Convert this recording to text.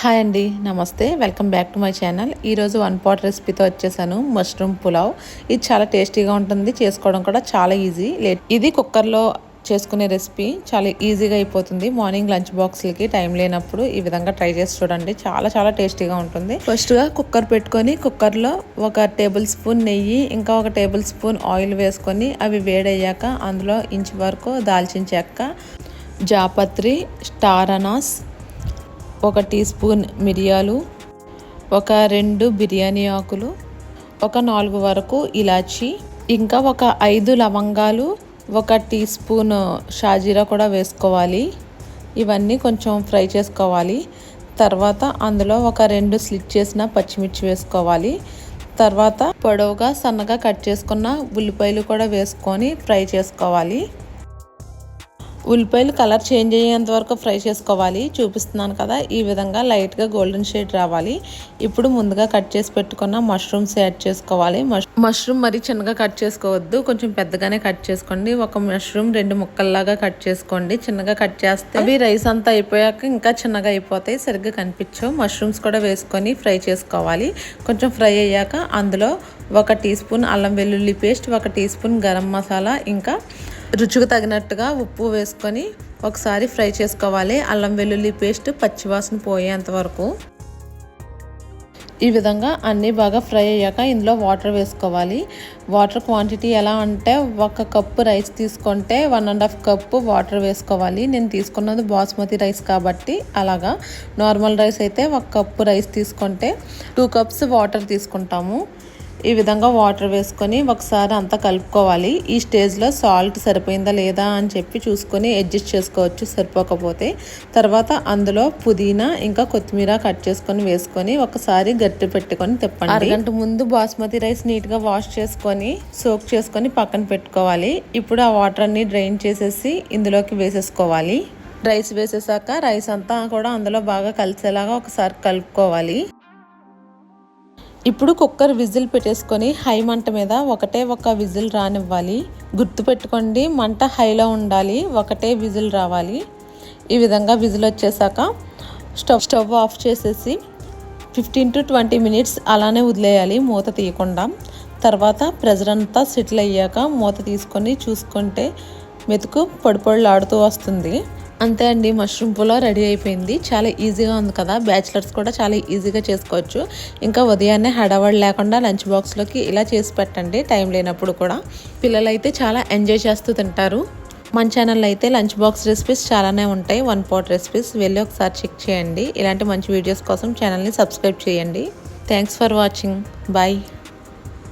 Hi అండి నమస్తే. Welcome back to my channel ఈరోజు వన్ పాట్ రెసిపీతో వచ్చేసాను మష్రూమ్ పులావ్ ఇది చాలా టేస్టీగా ఉంటుంది. చేసుకోవడం కూడా చాలా ఈజీ లేట్ ఇది కుక్కర్లో చేసుకునే రెసిపీ చాలా ఈజీగా అయిపోతుంది. మార్నింగ్ లంచ్ బాక్స్లకి టైం లేనప్పుడు ఈ విధంగా ట్రై చేసి చూడండి. చాలా చాలా టేస్టీగా ఉంటుంది. ఫస్ట్గా కుక్కర్ పెట్టుకొని కుక్కర్లో ఒక టేబుల్ స్పూన్ నెయ్యి ఇంకా ఒక టేబుల్ స్పూన్ ఆయిల్ వేసుకొని అవి వేడయ్యాక అందులో ఇంచు వరకు దాల్చిన చెక్క జాపత్రి స్టార్ అనాస్ ఒక టీ స్పూన్ మిరియాలు ఒక రెండు బిర్యానీ ఆకులు ఒక నాలుగు వరకు ఇలాచి ఇంకా ఒక ఐదు లవంగాలు ఒక టీ స్పూన్ షాజీరా కూడా వేసుకోవాలి. ఇవన్నీ కొంచెం ఫ్రై చేసుకోవాలి. తర్వాత అందులో ఒక రెండు స్లిట్ చేసిన పచ్చిమిర్చి వేసుకోవాలి. తర్వాత పొడవుగా సన్నగా కట్ చేసుకున్న ఉల్లిపాయలు కూడా వేసుకొని ఫ్రై చేసుకోవాలి. ఉల్లిపాయలు కలర్ చేంజ్ అయ్యేంత వరకు ఫ్రై చేసుకోవాలి. చూపిస్తున్నాను కదా ఈ విధంగా లైట్గా గోల్డెన్ షేడ్ రావాలి. ఇప్పుడు ముందుగా కట్ చేసి పెట్టుకున్న మష్రూమ్స్ యాడ్ చేసుకోవాలి. మష్రూమ్ మరి చిన్నగా కట్ చేసుకోవద్దు. కొంచెం పెద్దగానే కట్ చేసుకోండి. ఒక మష్రూమ్ రెండు ముక్కల్లాగా కట్ చేసుకోండి. చిన్నగా కట్ చేస్తే అవి రైస్ అంతా అయిపోయాక ఇంకా చిన్నగా అయిపోతాయి. సరిగ్గా కనిపించవు. మష్రూమ్స్ కూడా వేసుకొని ఫ్రై చేసుకోవాలి. కొంచెం ఫ్రై అయ్యాక అందులో ఒక టీ స్పూన్ అల్లం వెల్లుల్లి పేస్ట్ ఒక టీ స్పూన్ గరం మసాలా ఇంకా రుచికి తగినట్టుగా ఉప్పు వేసుకొని ఒకసారి ఫ్రై చేసుకోవాలి. అల్లం వెల్లుల్లి పేస్ట్ పచ్చివాసన పోయేంత వరకు. ఈ విధంగా అన్నీ బాగా ఫ్రై అయ్యాక ఇందులో వాటర్ వేసుకోవాలి. వాటర్ క్వాంటిటీ ఎలా అంటే ఒక కప్పు రైస్ తీసుకుంటే one and half cup water వేసుకోవాలి. నేను తీసుకున్నది బాస్మతి రైస్ కాబట్టి అలాగా. నార్మల్ రైస్ అయితే ఒక కప్పు రైస్ తీసుకుంటే టూ కప్స్ వాటర్ తీసుకుంటాము. ఈ విధంగా వాటర్ వేసుకొని ఒకసారి అంతా కలుపుకోవాలి. ఈ స్టేజ్లో సాల్ట్ సరిపోయిందా లేదా అని చెప్పి చూసుకొని అడ్జస్ట్ చేసుకోవచ్చు సరిపోకపోతే. తర్వాత అందులో పుదీనా ఇంకా కొత్తిమీర కట్ చేసుకొని వేసుకొని ఒకసారి గట్టి పెట్టుకొని తిప్పండి. అరగంట ముందు బాస్మతి రైస్ నీట్గా వాష్ చేసుకొని సోక్ చేసుకొని పక్కన పెట్టుకోవాలి. ఇప్పుడు ఆ వాటర్ అన్ని డ్రైన్ చేసేసి ఇందులోకి వేసేసుకోవాలి. రైస్ వేసేసాక రైస్ అంతా కూడా అందులో బాగా కలిసేలాగా ఒకసారి కలుపుకోవాలి. ఇప్పుడు కుక్కర్ విజిల్ పెట్టేసుకొని హై మంట మీద ఒకటే ఒక విజిల్ రానివ్వాలి. గుర్తుపెట్టుకోండి మంట హైలో ఉండాలి ఒకటే విజిల్ రావాలి. ఈ విధంగా విజిల్ వచ్చేసాక స్టవ్ స్టవ్ ఆఫ్ చేసేసి ఫిఫ్టీన్ టు ట్వంటీ మినిట్స్ అలానే వదిలేయాలి మూత తీయకుండా. తర్వాత ప్రెజర్ అంతా సెటిల్ అయ్యాక మూత తీసుకొని చూసుకుంటే మెతుకు పొడిపొడులాడుతూ వస్తుంది. అంతే అండి మష్రూమ్ పులావ్ రెడీ అయిపోయింది. చాలా ఈజీగా ఉంది కదా. బ్యాచిలర్స్ కూడా చాలా ఈజీగా చేసుకోవచ్చు. ఇంకా ఉదయాన్నే హడావడి లేకుండా లంచ్ బాక్స్లోకి ఇలా చేసి పెట్టండి టైం లేనప్పుడు కూడా. పిల్లలు అయితే చాలా ఎంజాయ్ చేస్తూ తింటారు. మన ఛానల్లో అయితే లంచ్ బాక్స్ రెసిపీస్ చాలానే ఉంటాయి. వన్ పాట్ రెసిపీస్ వెళ్ళి ఒకసారి చెక్ చేయండి. ఇలాంటి మంచి వీడియోస్ కోసం ఛానల్ని సబ్స్క్రైబ్ చేయండి. Thanks for watching bye